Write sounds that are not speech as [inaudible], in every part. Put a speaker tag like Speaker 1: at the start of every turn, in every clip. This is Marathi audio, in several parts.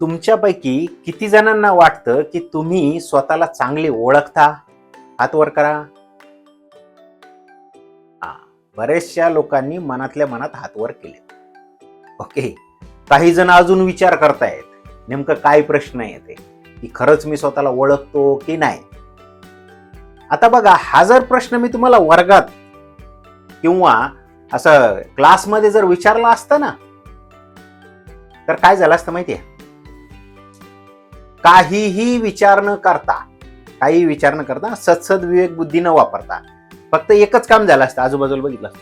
Speaker 1: तुमच्यापैकी किती जणांना वाटतं की तुम्ही स्वतःला चांगले ओळखता? हात वर करा. बऱ्याचशा लोकांनी मनातल्या मनात हात वर केले ओके काही जण अजून विचार करतायत नेमकं काय प्रश्न येते की खरंच मी स्वतःला ओळखतो की नाही? आता बघा हा जर प्रश्न मी तुम्हाला वर्गात किंवा असं क्लासमध्ये जर विचारला असता ना तर काय झालं असतं माहितीये? काहीही विचार न करता काही विचार न करता सत्सद विवेक बुद्धी न वापरता फक्त एकच काम झालं असतं आजूबाजूला बघितलं असतं.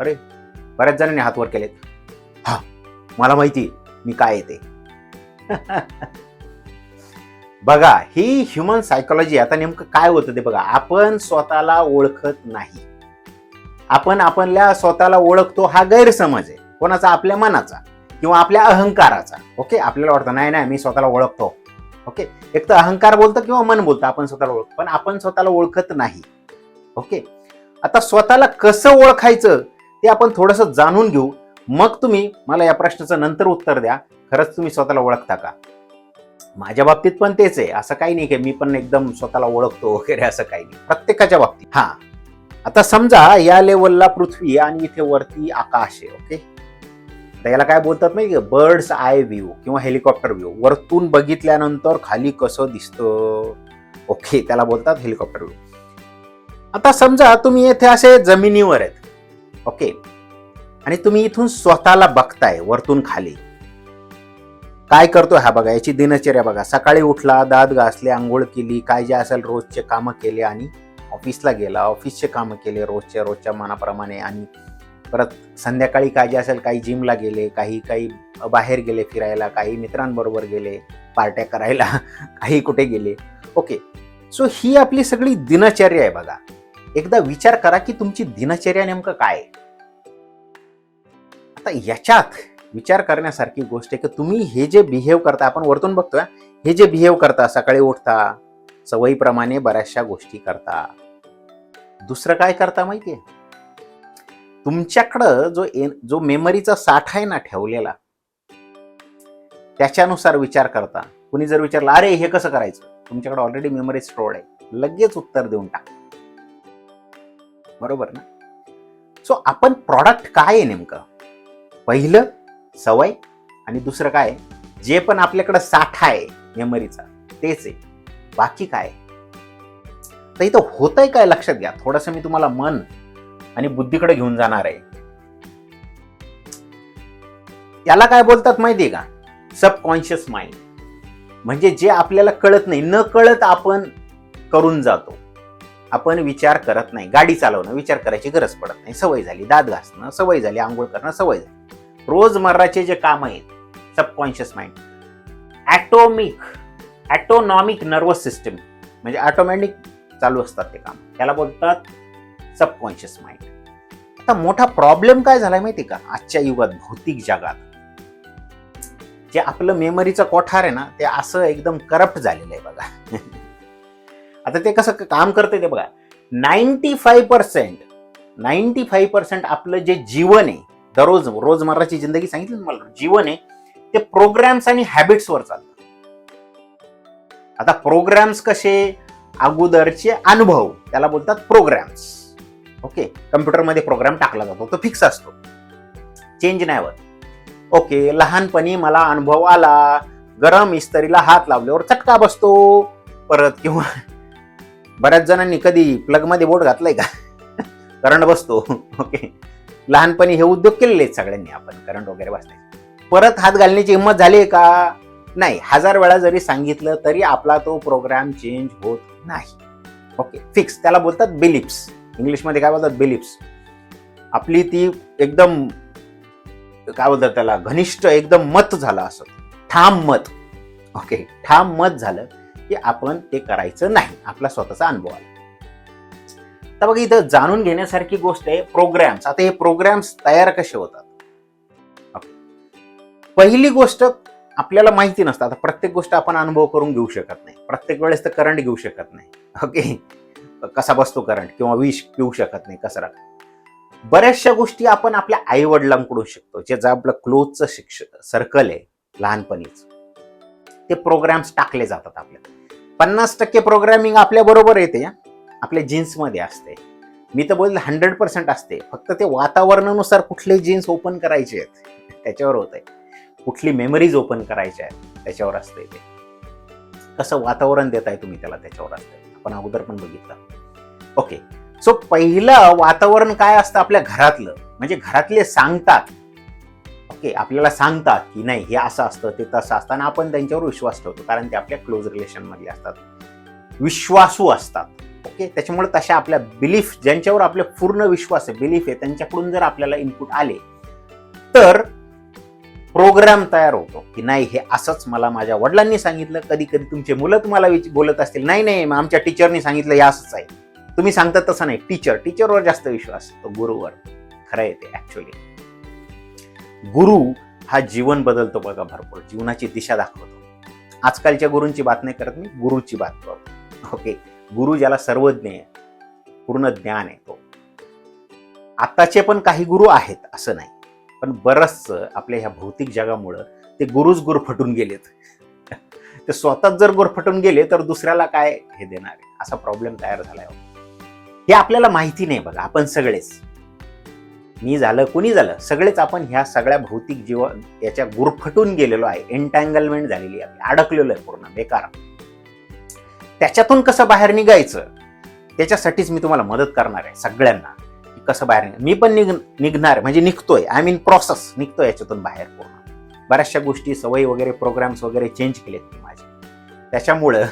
Speaker 1: अरे बऱ्याच जणांनी हातवर केलेत. हा मला माहिती मी काय येते [laughs] बघा ही ह्युमन सायकोलॉजी आता नेमकं काय होतं ते बघा. आपण स्वतःला ओळखत नाही. आपण आपल्या स्वतःला ओळखतो हा गैरसमज आहे. कोणाचा? आपल्या मनाचा किंवा आपल्या अहंकाराचा. ओके? आपल्याला वाटतं नाही नाही मी स्वतःला ओळखतो. ओके? एक तर अहंकार बोलतं किंवा मन बोलतं आपण स्वतःला ओळख पण आपण स्वतःला ओळखत नाही. ओके? आता स्वतःला कसं ओळखायचं ते आपण थोडंसं जाणून घेऊ. मग तुम्ही मला या प्रश्नाचं नंतर उत्तर द्या. खरंच तुम्ही स्वतःला ओळखता का? माझ्या बाबतीत पण तेच आहे. असं काही नाही की मी पण एकदम स्वतःला ओळखतो वगैरे असं काही नाही. प्रत्येकाच्या बाबतीत. हां. आता समजा या लेवलला पृथ्वी आणि इथे वरती आकाश आहे ओके? तर याला काय बोलतात नाही बर्ड्स आय व्ह्यू किंवा हेलिकॉप्टर व्ह्यू वरतून बघितल्यानंतर खाली कसं दिसतं? ओके त्याला बोलतात हेलिकॉप्टर व्ह्यू आता समजा तुम्ही येथे असे जमिनीवर आहेत. ओके आणि तुम्ही इथून स्वतःला बघताय वरतून खाली. काय करतोय हा बघा? याची दिनचर्या बघा. सकाळी उठला दात घासले आंघोळ केली काय जे असेल रोजचे कामं केले आणि ऑफिसला गेला. ऑफिसचे कामं केले रोजच्या रोजच्या मनाप्रमाणे आणि परत संध्याकाळी काय जे असेल काही जिमला गेले काही काही बाहेर गेले फिरायला काही मित्रांबरोबर गेले पार्ट्या करायला [laughs] काही कुठे गेले. ओके सो ही आपली सगळी दिनचर्या आहे बघा. एकदा विचार करा की तुमची दिनचर्या नेमकं काय आता याच्यात विचार करण्यासारखी गोष्ट आहे की तुम्ही हे जे बिहेव करता आपण वरतून बघतोय हे जे बिहेव करता सकाळी उठता सवयीप्रमाणे बऱ्याचशा गोष्टी करता. दुसरं काय करता माहितीये? तुमच्याकडं जो एन- जो मेमरीचा साठा आहे ना ठेवलेला त्याच्यानुसार विचार करता. कुणी जर विचारलं अरे हे कसं करायचं? तुमच्याकडे ऑलरेडी मेमरी स्टोर्ड आहे. लगेच उत्तर देऊन टाक. बरोबर ना? सो आपण प्रॉडक्ट काय आहे नेमकं? पहिलं सवय आणि दुसरं काय? जे पण आपल्याकडं साठा आहे मेमरीचा तेच आहे. बाकी काय? तर इथं होतंय काय लक्षात घ्या. थोडस मी तुम्हाला मन आणि बुद्धीकडे घेऊन जाणार आहे. याला काय बोलतात माहितीये का? सबकॉन्शियस माइंड म्हणजे जे आपल्याला कळत नाही न कळत आपण करून जातो. आपण विचार करत नाही गाडी चालवणं विचार करायची गरज पडत नाही. सवय झाली दात घासणं सवय झाली आंघोळ करणं सवय झाली. रोजमर्राचे जे काम आहेत subconscious mind atomic autonomic nervous system म्हणजे ऑटोमॅटिक चालू असतात ते काम. त्याला बोलतात सबकॉन्शियस माइंड आता मोठा प्रॉब्लेम काय झालाय माहिती का? आजच्या युगात भौतिक जगात. जे आपलं मेमरीचं कोठार आहे ना ते असं एकदम करप्ट झालेलं आहे बघा. [laughs] आता ते कसं काम करते ते बघा. Ninety five percent ninety five percent आपलं जे जीवन आहे दररोज रोजमर्राची जिंदगी सांगितली ना मला जीवन आहे ते प्रोग्राम्स आणि हॅबिट्सवर चालतं. आता प्रोग्राम्स कसे? अगोदरचे अनुभव त्याला बोलतात प्रोग्राम्स ओके? कम्प्युटरमध्ये प्रोग्राम टाकला जातो तो फिक्स असतो. चेंज नाही होत. ओके लहानपणी मला अनुभव आला. गरम इस्तरीला हात लावल्यावर चटका बसतो. परत किंवा बऱ्याच जणांनी कधी प्लगमध्ये बोट घातलाय का? करंट बसतो. ओके? लहानपणी हे उद्योग केलेले आहेत सगळ्यांनी आपण करंट वगैरे बसण्याचे. परत हात घालण्याची हिंमत झाली आहे का? नाही. हजार वेळा जरी सांगितलं तरी आपला तो प्रोग्राम चेंज होत नाही. ओके? फिक्स त्याला बोलतात बिलिप्स इंग्लिशमध्ये काय बोलतात? बिलिप्स आपली ती एकदम काय बोलतात त्याला? घनिष्ठ एकदम मत झालं असं. ठाम मत. ओके ठाम मत झालं की आपण ते करायचं नाही. आपला स्वतःचा अनुभव आला. तर बघा इथं जाणून घेण्यासारखी गोष्ट आहे प्रोग्राम्स. आता हे प्रोग्राम्स तयार कसे होतात? पहिली गोष्ट आपल्याला माहिती नसतं. आता प्रत्येक गोष्ट आपण अनुभव करून घेऊ शकत नाही. प्रत्येक वेळेस तर करंट घेऊ शकत नाही. ओके कसा बसतो करंट किंवा विष पिऊ शकत नाही कचरा. बऱ्याचशा गोष्टी आपण आपल्या आई वडिलांकडून शिकतो जे जे आपलं क्लोजचं शिक्ष सर्कल आहे लहानपणीच. ते प्रोग्राम्स टाकले जातात आपल्या. पन्नास टक्के प्रोग्रॅमिंग आपल्या बरोबर येते आपल्या जीन्समध्ये असते. मी तर बोल हंड्रेड पर्सेंट असते. फक्त ते वातावरणानुसार कुठले जीन्स ओपन करायचे आहेत त्याच्यावर होत आहे कुठली मेमरीज ओपन करायच्या आहेत त्याच्यावर असते ते. कसं वातावरण देताय तुम्ही त्याला त्याच्यावर असते आपण अगोदर पण बघितलं. ओके सो पहिलं वातावरण काय असतं आपल्या घरातलं? म्हणजे घरातले सांगतात. ओके आपल्याला सांगतात की नाही हे असं असतं ते तसं असतं आणि आपण त्यांच्यावर विश्वास ठेवतो कारण ते आपल्या क्लोज रिलेशनमध्ये असतात. विश्वासू असतात. ओके त्याच्यामुळे तशा आपल्या बिलीफ ज्यांच्यावर आपले पूर्ण विश्वास आहे बिलीफ आहे त्यांच्याकडून जर आपल्याला इनपुट आले तर प्रोग्राम तयार होतो. की नाही हे असंच मला माझ्या वडिलांनी सांगितलं कधी कधी तुमचे मुलं तुम्हाला विच- बोलत असतील नाही नाही मग आमच्या टीचरनी सांगितलं हे असंच आहे. तुम्ही सांगता तसं नाही. टीचर टीचरवर जास्त विश्वास तो गुरुवर. खरं आहे ते ॲक्च्युली गुरु हा जीवन बदलतो बघा भरपूर. जीवनाची दिशा दाखवतो. आजकालच्या गुरूंची बात नाही करत मी गुरुची बात करतो. ओके? गुरु ज्याला सर्वज्ञ आहे पूर्ण ज्ञान आहे तो. आताचे पण काही गुरु आहेत असं नाही. पण बरंच आपल्या ह्या भौतिक जगामुळं ते गुरुच गुरफटून गेलेत. ते स्वतःच जर गुरफटून गेले तर दुसऱ्याला काय हे देणार? आहे असा प्रॉब्लेम तयार झालाय. हे आपल्याला माहिती नाही बघा आपण सगळेच. मी झालं कुणी झालं सगळेच आपण ह्या सगळ्या भौतिक जीवन याच्या गुरफटून गेलेलो आहे. एन्टँगलमेंट झालेली आहे. अडकलेलो आहे पूर्ण बेकार. त्याच्यातून कसं बाहेर निघायचं? त्याच्यासाठीच मी तुम्हाला मदत करणार आहे सगळ्यांना. कसं बाहेर निघ मी पण निघ निघणार म्हणजे निघतोय. आय मीन प्रोसेस निघतोय याच्यातून बाहेर पूर्ण. बऱ्याचशा गोष्टी सवयी वगैरे प्रोग्राम्स वगैरे चेंज केलेत मी माझे. त्याच्यामुळं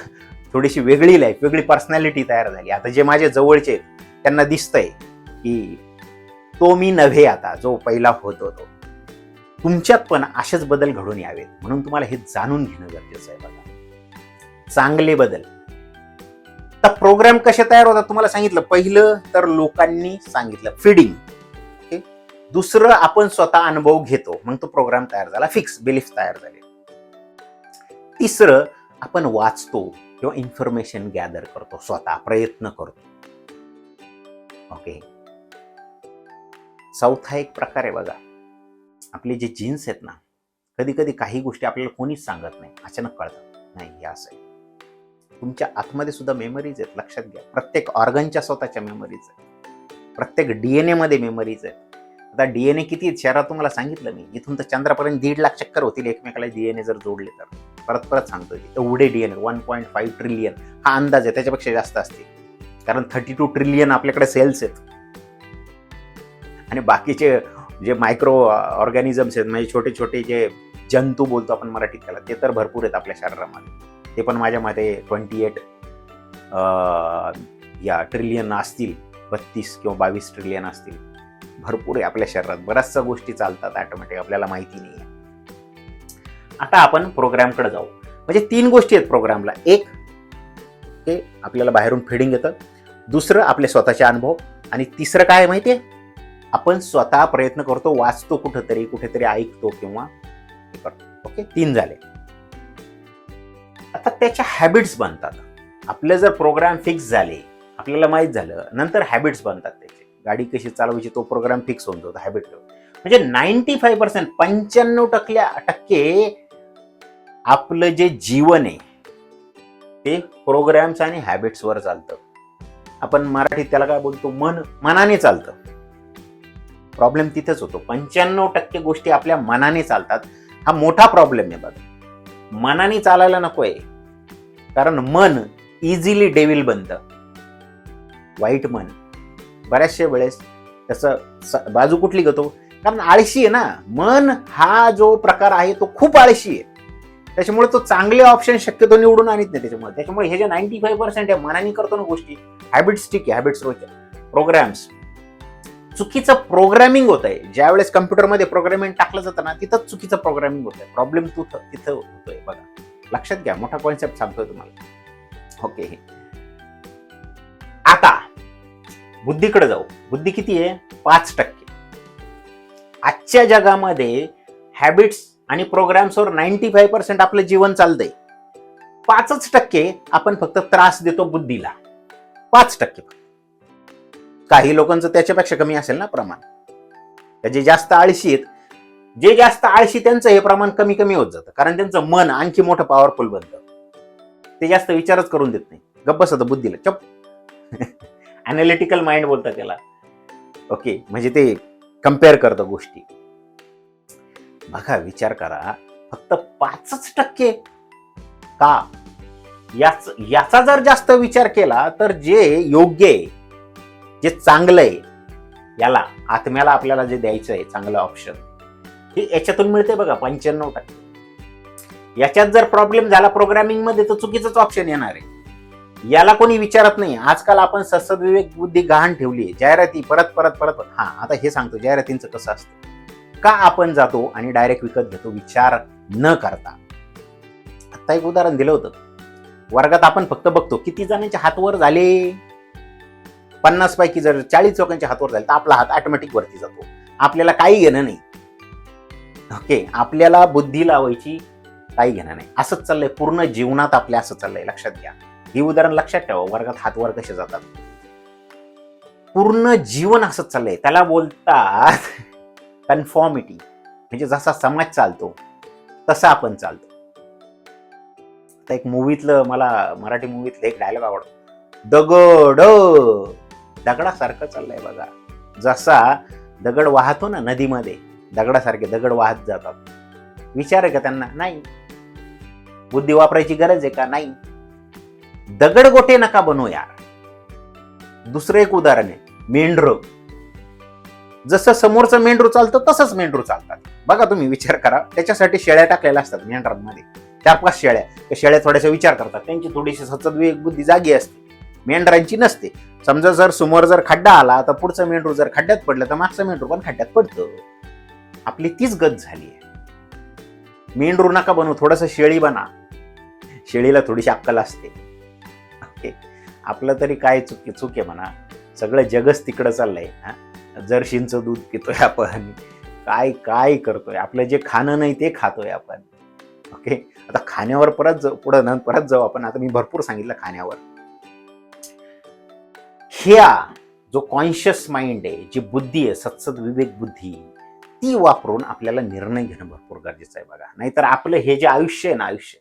Speaker 1: थोडीशी वेगळी लाईफ वेगळी पर्सनॅलिटी तयार झाली. आता जे माझे जवळचे आहेत, त्यांना दिसतंय की तो मी नव्हे आता जो पहिला होत होतो तुमच्यात पण असेच बदल घडून यावेत. म्हणून तुम्हाला हे जाणून घेणं गरजेचं आहे बघा. चांगले बदल. आता प्रोग्राम कसे तयार होतात तुम्हाला सांगितलं. पहिलं तर लोकांनी सांगितलं. फिडिंग ओके दुसरं आपण स्वतः अनुभव घेतो. मग तो प्रोग्राम तयार झाला. फिक्स बिलीफ तयार झाले. तिसरं आपण वाचतो किंवा इन्फॉर्मेशन गॅदर करतो. स्वतः प्रयत्न करतो. ओके चौथा एक प्रकार आहे बघा. आपले जे जीन्स आहेत ना कधी कधी काही गोष्टी आपल्याला कोणीच सांगत नाही. अचानक कळतात. नाही हे असं आहे. तुमच्या आतमध्ये सुद्धा मेमरीज आहेत लक्षात घ्या. प्रत्येक ऑर्गनच्या स्वतःच्या मेमरीज आहेत. प्रत्येक एन एमध्ये मेमरीज आहेत. आता डी एन ए किती आहेत शहरात तुम्हाला सांगितलं मी. इथून तर चंद्रापर्यंत दीड लाख चक्कर होतील एकमेकाला डी एन ए जर जोडले तर. परत परत सांगतो एवढे D N A one point five trillion हा अंदाज आहे त्याच्यापेक्षा जास्त असतील. कारण थर्टी टू ट्रिलियन आपल्याकडे सेल्स आहेत. आणि बाकीचे जे मायक्रो ऑर्गॅनिझम्स आहेत म्हणजे छोटे छोटे जे जंतू बोलतो आपण मराठीत त्याला ते तर भरपूर आहेत आपल्या शरीरामध्ये. ते पण माझ्या मते ट्वेंटी एट या ट्रिलियन असतील बत्तीस किंवा बावीस ट्रिलियन असतील. भरपूर आहे आपल्या शरीरात. बऱ्याचशा गोष्टी चालतात ऑटोमॅटिक आपल्याला माहिती नाही आहे आता आपण प्रोग्रामकडे जाऊ. म्हणजे तीन गोष्टी आहेत प्रोग्रामला एक ते आपल्याला बाहेरून फिडिंग येतं. दुसरं आपले स्वतःचे अनुभव. आणि तिसरं काय माहिती आहे आपण स्वतः प्रयत्न करतो वाचतो कुठंतरी कुठेतरी ऐकतो किंवा हे करतो. ओके? तीन झाले. आता त्याच्या हॅबिट्स बनतात. आपले जर प्रोग्राम फिक्स झाले आपल्याला माहीत झालं नंतर हॅबिट्स बनतात त्याचे. गाडी कशी चालवायची तो प्रोग्राम फिक्स होऊन जातो हॅबिट म्हणजे नाईन्टी फाईव्ह पर्सेंट पंच्याण्णव टक्के टक्के आपलं जे जीवन आहे ते प्रोग्राम्स आणि हॅबिट्सवर चालतं. आपण मराठीत त्याला काय बोलतो? मन मनाने चालतं. प्रॉब्लेम तिथेच होतो. पंच्याण्णव टक्के गोष्टी आपल्या मनाने चालतात. हा मोठा प्रॉब्लेम आहे बघा. मनाने चालायला नकोय. कारण मन इझिली डेविल बनतं. वाईट मन. बऱ्याचशा वेळेस त्याचं बाजू कुठली घेतो? कारण आळशी आहे ना. मन हा जो प्रकार आहे तो खूप आळशी आहे. त्याच्यामुळे तो चांगले ऑप्शन शक्यतो निवडून आणत नाही त्याच्यामुळे. त्याच्यामुळे हे जे नाईन्टी फाईव्ह पर्सेंट आहे मनाने करतो ना गोष्टी हॅबिट्स ठीक आहे हॅबिट्स रोजच्या प्रोग्राम्स चुकीचं प्रोग्रॅमिंग होत आहे ज्या वेळेस कम्प्युटरमध्ये प्रोग्रामिंग टाकलं जातं ना तिथंच चुकीचं प्रोग्रामिंग होत आहे प्रॉब्लेम तिथं तिथं होतोय. बघा. लक्षात घ्या मोठा कॉन्सेप्ट सांगतोय तुम्हाला. ओके आता बुद्धीकडे जाऊ. बुद्धी किती आहे? पाच टक्के. आजच्या जगामध्ये हॅबिट्स आणि प्रोग्राम्सवर नाईन्टी फाईव्ह पर्सेंट आपलं जीवन चालतंय. पाचच टक्के आपण फक्त त्रास देतो बुद्धीला. पाच टक्के काही लोकांचं त्याच्यापेक्षा कमी असेल ना प्रमाण. त्याचे जास्त आळशी आहेत जे जास्त आळशी त्यांचं हे प्रमाण कमी कमी होत जातं. कारण त्यांचं मन आणखी मोठं पॉवरफुल बनतं. ते जास्त विचारच करून देत नाही. गप्प सत बुद्धीला चप. [laughs] अनालिटिकल माइंड बोलतात त्याला. ओके म्हणजे ते कंपेअर करतं गोष्टी. बघा विचार करा. फक्त पाचच टक्के का? याच याचा जर जास्त विचार केला तर जे योग्य आहे जे चांगलं आहे याला आत्म्याला आपल्याला जे द्यायचं आहे चांगलं ऑप्शन हे याच्यातून मिळते बघा पंच्याण्णव टक्के. याच्यात जर प्रॉब्लेम झाला प्रोग्रॅमिंगमध्ये तर चुकीचंच ऑप्शन येणार आहे. याला कोणी विचारत नाही. आजकाल आपण सद्विवेक बुद्धी गहाण ठेवली आहे जाहिराती परत परत परत हां हा आता हे सांगतो जाहिरातींचं कसं असतं? का आपण जातो आणि डायरेक्ट विकत घेतो? विचार न करता. आता एक उदाहरण दिलं होतं. वर्गात आपण फक्त बघतो किती जणांचे हातवर झाले? पन्नास पैकी जर चाळीस लोकांच्या हातवर झाले तर आपला हात ऑटोमॅटिक वरती जातो. आपल्याला काही घेणं नाही. ओके आपल्याला बुद्धी लावायची काही घेणं नाही. असंच चाललंय. पूर्ण जीवनात आपल्या असं चाललंय. लक्षात घ्या. हे उदाहरण लक्षात ठेवा. वर्गात हातवर कसे जातात? पूर्ण जीवन असंच चाललंय. त्याला बोलतात कन्फॉर्मिटी म्हणजे जसा समाज चालतो तसा आपण चालतो. आता एक मूवीतलं मला मराठी मूवीतलं एक डायलॉग आवडतो. दगड! दगडासारखं चाललंय बघा. जसा दगड वाहतो ना नदीमध्ये दगडासारखे दगड वाहत जातात. विचार आहे का त्यांना? नाही. बुद्धी वापरायची गरज आहे का? नाही. दगड गोटे नका बनू यार. दुसरं एक उदाहरण आहे मेंढरू. जसं समोरचं मेंढरू चालतं तसंच मेंढरू चालतात. बघा तुम्ही विचार करा. त्याच्यासाठी शेळ्या टाकलेल्या असतात मेंढरांमध्ये. चार पाच शेळ्या. त्या शेळ्या थोड्याशा विचार करतात. त्यांची थोडीशी सतत बुद्धी जागी असते. मेंढरांची नसते. समजा जर समोर जर खड्डा आला तर पुढचं मेंढरू जर खड्ड्यात पडलं तर मागचं मेंढरू पण खड्ड्यात पडतं. आपली तीच गत झाली आहे. मेंढरू नका बनवू थोडस शेळी बना. शेळीला थोडीशी अक्कल असते. ओके आपलं तरी काय चुकी चुक आहे म्हणा. सगळं जगच तिकडं चाललंय हा? जर्शींचं दूध पितोय आपण काय काय करतोय? आपलं जे खाणं नाही ते खातोय आपण. ओके आता खाण्यावर परत जाऊ पुढं न परत जाऊ आपण. आता मी भरपूर सांगितलं खाण्यावर. ह्या जो कॉन्शियस माइंड आहे जी बुद्धी आहे सत्सद विवेक बुद्धी ती वापरून आपल्याला निर्णय घेणं भरपूर गरजेचं आहे बघा. नाहीतर आपलं हे जे आयुष्य आहे ना आयुष्य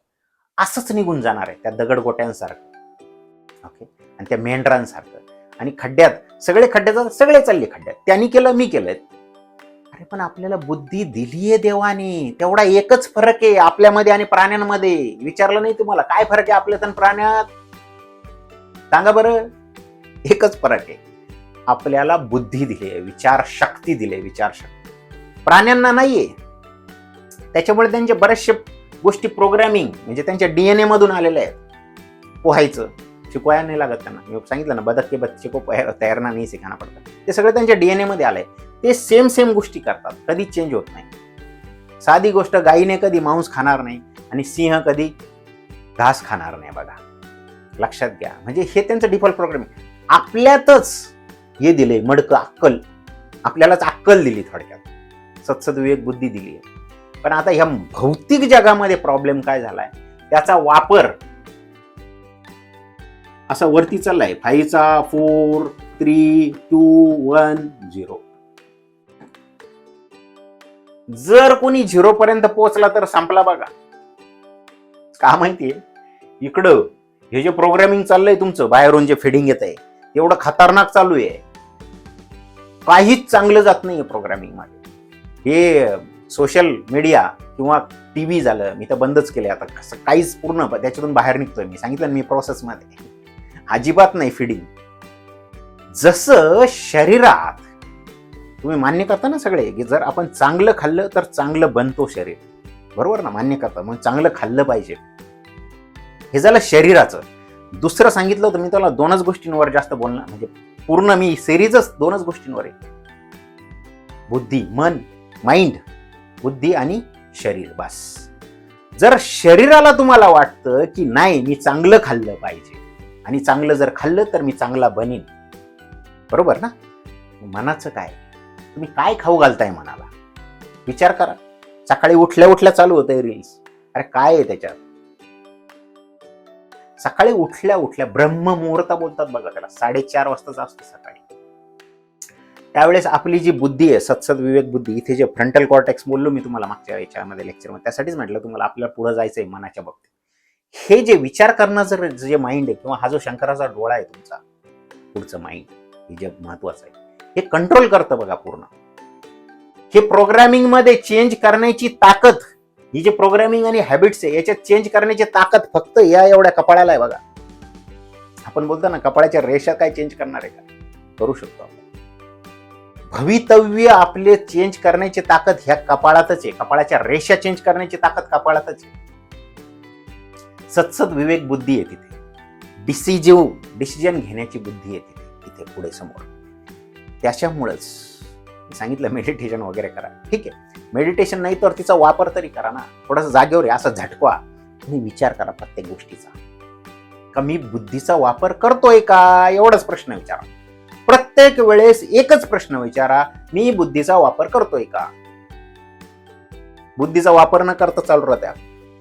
Speaker 1: असंच निघून जाणार आहे त्या दगडगोट्यांसारखं. ओके आणि त्या मेंढरांसारखं. आणि खड्ड्यात सगळे खड्ड्यात सगळे चालले खड्ड्यात. त्यांनी केलं मी केलंय. अरे पण आपल्याला बुद्धी दिलीये देवाने. तेवढा एकच फरक आहे आपल्यामध्ये आणि प्राण्यांमध्ये. विचारलं नाही तुम्हाला? काय फरक आहे आपल्यात आणि प्राण्यात? सांगा बरं. एकच फरक आहे. आपल्याला बुद्धी दिली आहे विचार शक्ती दिली आहे विचार शक्ती. प्राण्यांना नाहीये. त्याच्यामुळे त्यांचे बरेचसे गोष्टी प्रोग्रामिंग म्हणजे त्यांच्या डीएनए मधून आलेल्या आहेत. पोहायचं शिकवायला नाही लागत त्यांना. मी सांगितलं ना बदक के बच्चे को तैरना नाही शिकायला पडतं. ते सगळं त्यांच्या डीएनए मध्ये आलंय. ते सेम सेम गोष्टी करतात. कधी चेंज होत नाही. साधी गोष्ट गायीने कधी मांस खाणार नाही आणि सिंह कधी घास खाणार नाही बघा. लक्षात घ्या. म्हणजे हे त्यांचं डिफॉल्ट प्रोग्राम आपल्यातच हे दिले मडकं अक्कल. आपल्यालाच अक्कल दिली थोडक्यात. सत्सद विवेक बुद्धी दिली. पण आता ह्या भौतिक जगामध्ये प्रॉब्लेम काय झालाय? त्याचा वापर असा वरती चाललाय. फाईव्हचा four three two one zero. जर कोणी झिरो पर्यंत पोहोचला तर संपला बघा. का माहितीये? इकडं हे जे प्रोग्रामिंग चाललंय तुमचं बाहेरून जे फिडिंग येत आहे एवढं खतरनाक चालू आहे. काहीच चांगलं जात नाही प्रोग्रामिंगमध्ये. हे सोशल मीडिया किंवा टी व्ही झालं मी तर बंदच केले आता. कसं काहीच पूर्ण त्याच्यातून बाहेर निघतोय मी. सांगितलं मी प्रोसेसमध्ये अजिबात नाही फिडिंग जसं शरीरात तुम्ही मान्य करता ना सगळे की जर आपण चांगलं खाल्लं तर चांगलं बनतो शरीर. बरोबर ना? मान्य करता. मग चांगलं खाल्लं पाहिजे. हे झालं शरीराचं. दुसरं सांगितलं होतं मी त्याला दोनच गोष्टींवर जास्त बोलणार म्हणजे पूर्ण मी सिरीजच दोनच गोष्टींवर आहे. बुद्धी मन माइंड बुद्धी आणि शरीर बस. जर शरीराला तुम्हाला वाटतं की नाही मी चांगलं खाल्लं पाहिजे आणि चांगलं जर खाल्लं तर मी चांगला बनीन. बरोबर ना? मनाचं काय? तुम्ही काय खाऊ घालताय मनाला? विचार करा. सकाळी उठल्या उठल्या चालू होतंय रील्स अरे काय आहे त्याच्यात? सकाळी उठल्या उठल्या ब्रह्म मुहूर्त बोलतात बघा त्याला. साडेचार वाजताचा असतो सकाळी. त्यावेळेस आपली जी बुद्धी आहे सत्सद विवेक बुद्धी इथे जे फ्रंटल कॉर्टेक्स बोललो मी तुम्हाला मागच्या याच्यामध्ये लेक्चरमध्ये त्यासाठीच म्हटलं तुम्हाला आपल्याला पुढे जायचंय मनाच्या बाबतीत. हे जे विचार करणं जर जे माइंड आहे किंवा हा जो शंकराचा डोळा आहे तुमचा पुढचं माइंड हे जे महत्वाचं आहे. हे कंट्रोल करतं बघा पूर्ण. हे प्रोग्रामिंगमध्ये चेंज करण्याची ताकद ही जे प्रोग्रामिंग आणि हॅबिट्स आहे याच्यात चेंज करण्याची ताकद फक्त या एवढ्या कपाळाला आहे बघा. आपण बोलतो ना कपाळाच्या रेषा काय चेंज करणार आहे का? करू शकतो आपण. भवितव्य आपले चेंज करण्याची ताकद ह्या कपाळातच आहे. कपाळाच्या रेषा चेंज करण्याची ताकद कपाळातच आहे. सतसत विवेक बुद्धी आहे तिथे. डिसिजिव्ह डिसिजन घेण्याची बुद्धी आहे तिथे इथे पुढे समोर. त्याच्यामुळंच सांगितलं मेडिटेशन वगैरे करा. ठीक आहे. मेडिटेशन नाही तर तिचा वापर तरी करा ना. थोडासा जागेवर आहे, असं झटकवा. आणि विचार करा प्रत्येक गोष्टीचा. का मी बुद्धीचा वापर करतोय का? एवढाच प्रश्न विचारा. प्रत्येक वेळेस एकच प्रश्न विचारा मी बुद्धीचा वापर करतोय का? बुद्धीचा वापर न करता चालू राहत्या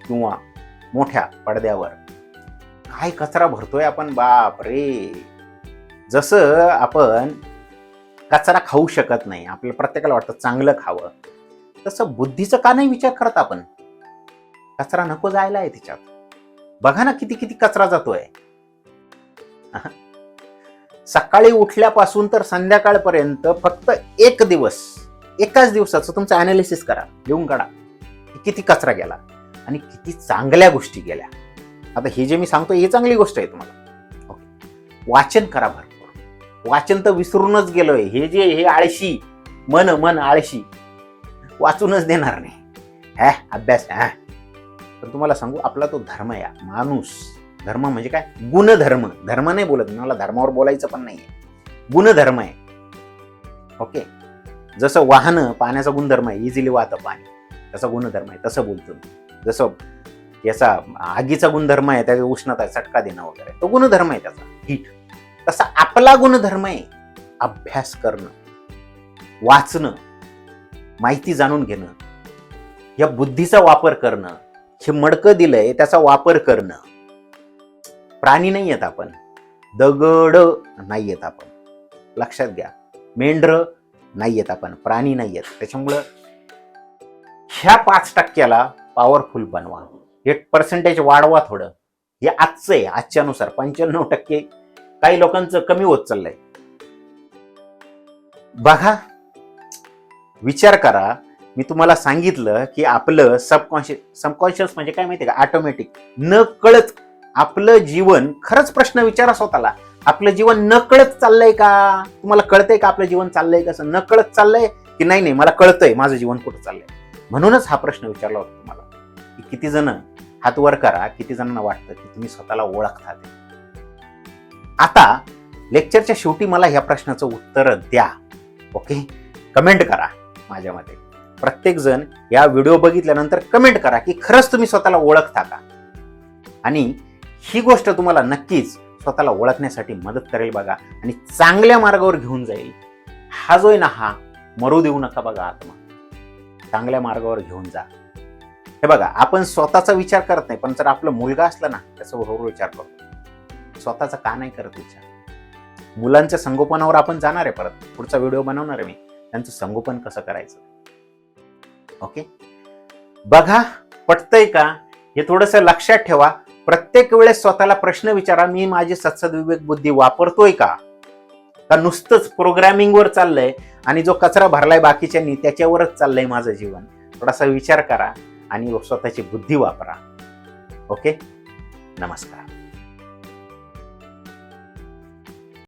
Speaker 1: किंवा मोठ्या पडद्यावर. काय कचरा भरतोय आपण? बाप रे जसं आपण कचरा खाऊ शकत नाही आपल्याला प्रत्येकाला वाटतं चांगलं खावं. तसं बुद्धीचं का नाही विचार करत आपण? कचरा नको जायला आहे तिच्यात. बघा ना किती किती कचरा जातोय. सकाळी उठल्यापासून तर संध्याकाळपर्यंत फक्त एक दिवस एकाच दिवसाचं तुमचं अनालिसिस करा लिहून काढा. किती कचरा गेला आणि किती चांगल्या गोष्टी गेल्या. आता हे जे मी सांगतो हे चांगली गोष्ट आहे तुम्हाला. ओके. वाचन करा भरपूर. वाचन तर विसरूनच गेलोय. हे जे हे आळशी मन मन आळशी. वाचूनच देणार नाही. हॅ अभ्यास हॅ. पण तुम्हाला सांगू आपला तो धर्म आहे माणूस. धर्म म्हणजे काय? गुणधर्म. धर्म नाही बोलत मला धर्मावर बोलायचं पण नाही आहे गुणधर्म आहे. ओके? जसं वाहनं पाण्याचा गुणधर्म आहे इझिली वाहतं पाणी. त्याचा गुणधर्म आहे तसं बोलतो मी. जसं याचा आगीचा गुणधर्म आहे त्याची उष्णता आहे चटका देणं वगैरे तो गुणधर्म आहे त्याचा. हीट तसा आपला गुणधर्म आहे अभ्यास करणं. वाचणं. माहिती जाणून घेणं या बुद्धीचा वापर करणं हे मडकं दिलंय त्याचा वापर करणं. प्राणी नाही आहेत आपण. दगड नाही आहेत आपण. लक्षात घ्या. मेंढर नाही आहेत आपण. प्राणी नाही आहेत. त्याच्यामुळं ह्या पाच टक्क्याला पॉवरफुल बनवा. हे पर्सेंटेज वाढवा थोडं. हे आजचं आहे आजच्यानुसार. पंच्याण्णव टक्के काही लोकांचं कमी होत चाललंय. बघा विचार करा. मी तुम्हाला सांगितलं की आपलं सबकॉन्शियस सबकॉन्शियस म्हणजे काय माहितीये का? ऑटोमॅटिक न कळत आपलं जीवन खरंच प्रश्न विचारा स्वतःला. आपलं जीवन न कळत चाललंय का? तुम्हाला कळतंय का आपलं जीवन चाललंय कसं? न कळत चाललंय की नाही नाही मला कळतंय माझं जीवन कुठं चाललंय? म्हणूनच हा प्रश्न विचारला होता तुम्हाला. की किती जण हात वर करा किती जणांना वाटतं की तुम्ही स्वतःला ओळखता आता लेक्चरच्या शेवटी मला ह्या प्रश्नाचं उत्तर द्या. ओके कमेंट करा. माझ्या मते प्रत्येकजण या व्हिडिओ बघितल्यानंतर कमेंट करा की खरंच तुम्ही स्वतःला ओळखता का? आणि ही गोष्ट तुम्हाला नक्कीच स्वतःला ओळखण्यासाठी मदत करेल बघा आणि चांगल्या मार्गावर घेऊन जाईल. हा जो आहे ना हा मरू देऊ नका बघा आत्मा. चांगल्या मार्गावर घेऊन जा. हे बघा आपण स्वतःचा विचार करत नाही पण जर आपलं मुलगा असला ना त्याचा बरोबर विचार करतो. स्वतःचा का नाही करत विचार? मुलांच्या संगोपनावर आपण जाणार आहे परत. पुढचा व्हिडिओ बनवणार आहे मी. त्यांचं संगोपन कसं करायचं? ओके बघा पटतंय का? हे थोडस लक्षात ठेवा. प्रत्येक वेळेस स्वतःला प्रश्न विचारा मी माझी सत्सद विवेक बुद्धी वापरतोय का? का नुसतंच प्रोग्रॅमिंगवर चाललंय आणि जो कचरा भरलाय बाकीच्यांनी त्याच्यावरच चाललंय माझं जीवन? थोडासा विचार करा आणि स्वतःची बुद्धी वापरा. ओके नमस्कार.